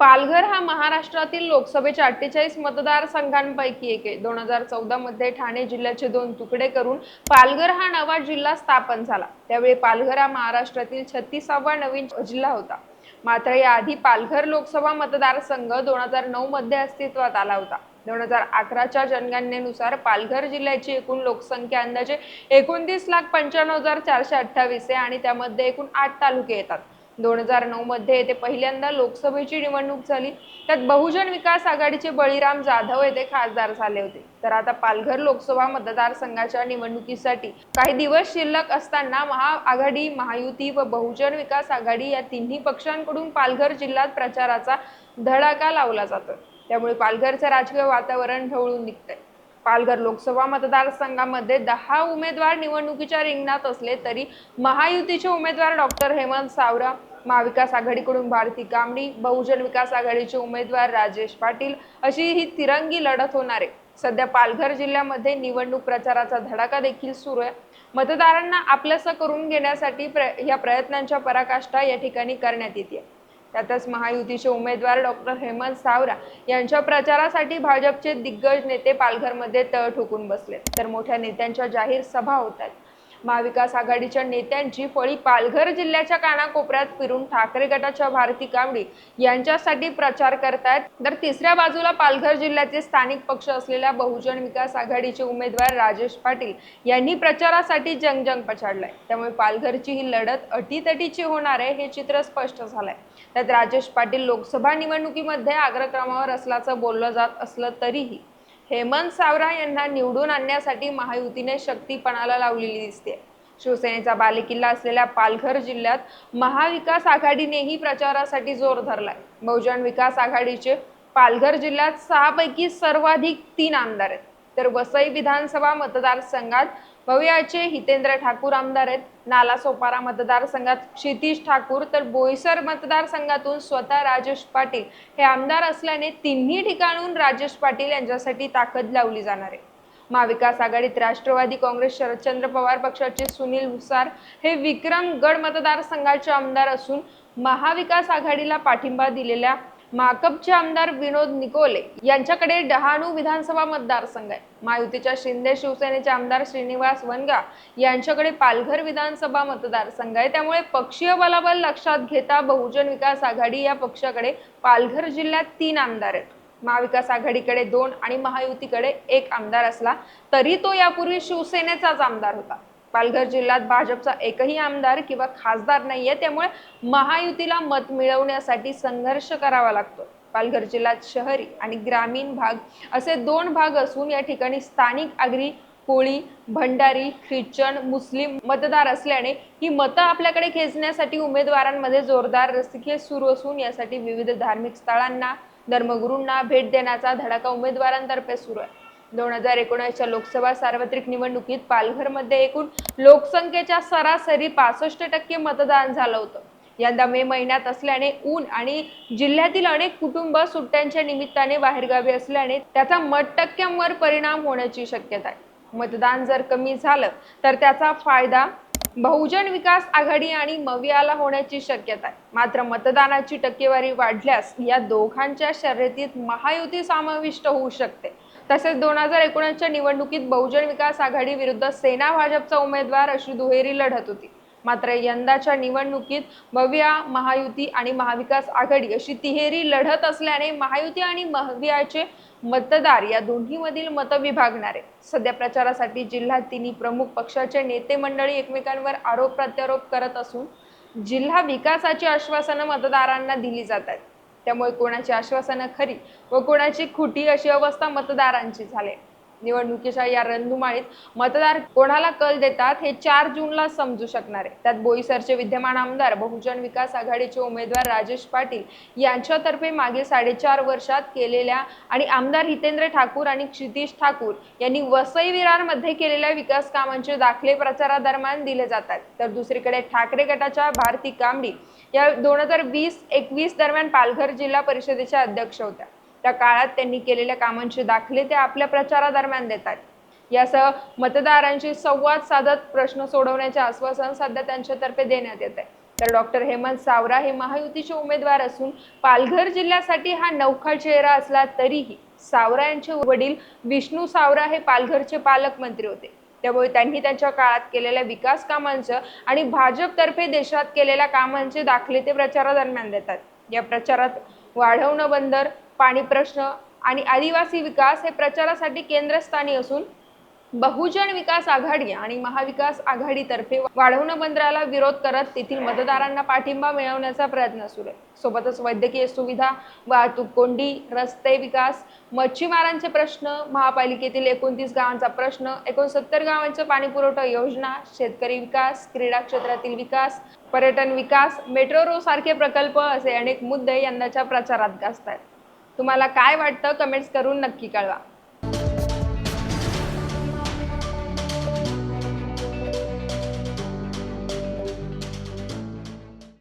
पालघर हा महाराष्ट्रातील लोकसभेच्या अठ्ठेचाळीस मतदारसंघांपैकी एक आहे. दोन हजार चौदा मध्ये ठाणे जिल्ह्याचे दोन तुकडे करून पालघर हा नवा जिल्हा स्थापन झाला. त्यावेळी पालघर हा महाराष्ट्रातील छत्तीसावा नवीन जिल्हा होता. मात्र याआधी पालघर लोकसभा मतदारसंघ दोन हजार नऊ मध्ये अस्तित्वात आला होता. दोन हजार अकराच्या जनगणनेनुसार पालघर जिल्ह्याची एकूण लोकसंख्या अंदाजे एकोणतीस लाख पंच्याण्णव हजार चारशे अठ्ठावीस आहे आणि त्यामध्ये एकूण आठ तालुके येतात. दोन हजार नऊमध्ये येथे पहिल्यांदा लोकसभेची निवडणूक झाली. त्यात बहुजन विकास आघाडीचे बळीराम जाधव येथे खासदार झाले होते. तर आता पालघर लोकसभा मतदारसंघाच्या निवडणुकीसाठी काही दिवस शिल्लक असताना महाआघाडी महायुती व बहुजन विकास आघाडी या तिन्ही पक्षांकडून पालघर जिल्ह्यात प्रचाराचा धडाका लावला जातो त्यामुळे पालघरचं राजकीय वातावरण ढवळून निघतंय. पालघर लोकसभा मतदारसंघामध्ये दहा उमेदवार निवडणुकीच्या रिंगणात असले तरी महायुतीचे उमेदवार डॉक्टर हेमंत सावरा महाविकास आघाडीकडून भारती कांबडी बहुजन विकास आघाडीचे उमेदवार राजेश पाटील अशी ही तिरंगी लढत होणार आहे. सध्या पालघर जिल्ह्यामध्ये निवडणूक प्रचाराचा धडाका देखील सुरू आहे. मतदारांना आपलंसं करून घेण्यासाठी प्र या प्रयत्नांच्या पराकाष्ठा या ठिकाणी करण्यात येते. त्यातच महायुतीचे उमेदवार डॉक्टर हेमंत सावरा यांच्या प्रचारासाठी भाजपचे दिग्गज नेते पालघरमध्ये तळ ठोकून बसले तर मोठ्या नेत्यांच्या जाहीर सभा होतात महाविकास आघाडीच्या नेत्यांची फळी पालघर जिल्ह्याच्या कानाकोपऱ्यात फिरून ठाकरे गटाच्या भारती कांबळी यांच्यासाठी प्रचार करतायत. तर तिसऱ्या बाजूला पालघर जिल्ह्याचे स्थानिक पक्ष असलेल्या बहुजन विकास आघाडीचे उमेदवार राजेश पाटील यांनी प्रचारासाठी जंगजंग पछाडलाय. त्यामुळे पालघरची ही लढत अटीतटीची होणार आहे हे चित्र स्पष्ट झालंय. त्यात राजेश पाटील लोकसभा निवडणुकीमध्ये अग्रक्रमावर असल्याचं बोललं जात असलं तरीही हेमंत सावरा यांना निवडून आणण्यासाठी महायुतीने शक्तीपणाला लावलेली दिसते. शिवसेनेचा बालेकिल्ला असलेल्या पालघर जिल्ह्यात महाविकास आघाडीनेही प्रचारासाठी जोर धरलाय. बहुजन विकास आघाडीचे पालघर जिल्ह्यात सहापैकी सर्वाधिक तीन आमदार आहेत. तर वसई विधानसभा मतदारसंघात भव्याचे हितेंद्र ठाकूर आमदार आहेत. नालासोपारा मतदारसंघात क्षितिश ठाकूर तर बोईसर मतदारसंघातून स्वतः राजेश पाटील. हे आमदार असल्याने तिन्ही ठिकाणून राजेश पाटील यांच्यासाठी ताकद लावली जाणार आहे. महाविकास आघाडीत राष्ट्रवादी काँग्रेस शरदचंद्र पवार पक्षाचे सुनील भुसार हे विक्रमगड मतदारसंघाचे आमदार असून महाविकास आघाडीला पाठिंबा दिलेल्या माकपचे आमदार विनोद निकोले यांच्याकडे डहाणू विधानसभा मतदारसंघ आहे. महायुतीच्या शिंदे शिवसेनेचे आमदार श्रीनिवास वनगा यांच्याकडे पालघर विधानसभा मतदारसंघ आहे. त्यामुळे पक्षीय बलाबल लक्षात घेता बहुजन विकास आघाडी या पक्षाकडे पालघर जिल्ह्यात तीन आमदार आहेत. महाविकास आघाडीकडे दोन आणि महायुतीकडे एक आमदार असला तरी तो यापूर्वी शिवसेनेचाच आमदार होता. पालघर जिल्ह्यात भाजपचा एकही आमदार किंवा खासदार नाहीये. त्यामुळे महायुतीला मत मिळवण्यासाठी संघर्ष करावा लागतो. पालघर जिल्ह्यात शहरी आणि ग्रामीण भाग असे दोन भाग असून या ठिकाणी स्थानिक आगरी कोळी भंडारी ख्रिश्चन मुस्लिम मतदार असल्याने ही मतं आपल्याकडे खेचण्यासाठी उमेदवारांमध्ये जोरदार रस्तिके सुरू असून यासाठी विविध धार्मिक स्थळांना धर्मगुरूंना भेट देण्याचा धडाका उमेदवारांतर्फे सुरू आहे. दोन हजार एकोणीसच्या लोकसभा सार्वत्रिक निवडणुकीत पालघरमध्ये एकूण लोकसंख्येच्या सरासरी पासष्ट टक्के मतदान झालं होतं. यंदा मे महिन्यात असल्याने ऊन आणि जिल्ह्यातील अनेक कुटुंब सुट्ट्यांच्या निमित्ताने बाहेरगावी असल्याने त्याचा मत टक्क्यांवर परिणाम होण्याची शक्यता आहे. मतदान जर कमी झालं तर त्याचा फायदा बहुजन विकास आघाडी आणि मवियाला होण्याची शक्यता आहे. मात्र मतदानाची टक्केवारी वाढल्यास या दोघांच्या शर्यतीत महायुती समाविष्ट होऊ शकते. तसेच दोन हजार एकोणीसच्या निवडणुकीत बहुजन विकास आघाडी विरुद्ध सेना भाजपचा उमेदवार अशी दुहेरी लढत होती. मात्र यंदाच्या निवडणुकीत भव्या महायुती आणि महाविकास आघाडी अशी तिहेरी लढत असल्याने महायुती आणि महव्याचे मतदार या दोन्हीमधील मतं विभागणार. आहे सध्या प्रचारासाठी जिल्ह्यात तिन्ही प्रमुख पक्षाचे नेते मंडळी एकमेकांवर आरोप प्रत्यारोप करत असून जिल्हा विकासाची आश्वासनं मतदारांना दिली जात आहेत. त्यामुळे कोणाची आश्वासनं खरी व कोणाची खुटी अशी अवस्था मतदारांची झाली. निवडणुकीच्या या रणधुमाळीत मतदार कोणाला कल देतात हे चार जूनला समजू शकणार आहे. त्यात बोईसरचे विद्यमान आमदार बहुजन विकास आघाडीचे उमेदवार राजेश पाटील यांच्यातर्फे मागे साडेचार वर्षात केलेल्या आणि आमदार हितेंद्र ठाकूर आणि क्षितिश ठाकूर यांनी वसई विरारमध्ये केलेल्या विकास कामांचे दाखले प्रचारादरम्यान दिले जातात. तर दुसरीकडे ठाकरे गटाच्या भारती कांबडी या दोन हजार वीस एकवीस दरम्यान पालघर जिल्हा परिषदेच्या अध्यक्ष होत्या. त्या काळात त्यांनी केलेल्या कामांचे दाखले ते आपल्या प्रचारादरम्यान देतात. यासह मतदारांशी संवाद साधत प्रश्न सोडवण्याचे आश्वासन सध्या त्यांच्यातर्फे देण्यात येत आहे तर डॉक्टर हेमंत सावरा हे महायुतीचे उमेदवार असून पालघर जिल्ह्यासाठी हा नौखा चेहरा असला तरीही सावरा यांचे वडील विष्णू सावरा हे पालघरचे पालकमंत्री होते. त्यामुळे त्यांनी त्यांच्या काळात केलेल्या विकास कामांचं आणि भाजपतर्फे देशात केलेल्या कामांचे दाखले ते प्रचारादरम्यान देतात. या प्रचारात वाढवणं बंदर पाणी प्रश्न आणि आदिवासी विकास हे प्रचारासाठी केंद्रस्थानी असून बहुजन विकास आघाडी आणि महाविकास आघाडीतर्फे वाढवणं बंदराला विरोध करत तेथील मतदारांना पाठिंबा मिळवण्याचा प्रयत्न सुरू आहे. सोबतच वैद्यकीय सुविधा वाहतूक कोंडी रस्ते विकास मच्छीमारांचे प्रश्न महापालिकेतील एकोणतीस गावांचा प्रश्न एकोणसत्तर गावांचा पाणीपुरवठा योजना शेतकरी विकास क्रीडा क्षेत्रातील विकास पर्यटन विकास मेट्रो रो सारखे प्रकल्प असे अनेक मुद्दे यंदाच्या प्रचारात गाजत आहेत तुम्हाला काय वाटतं कमेंट्स करून नक्की कळवा.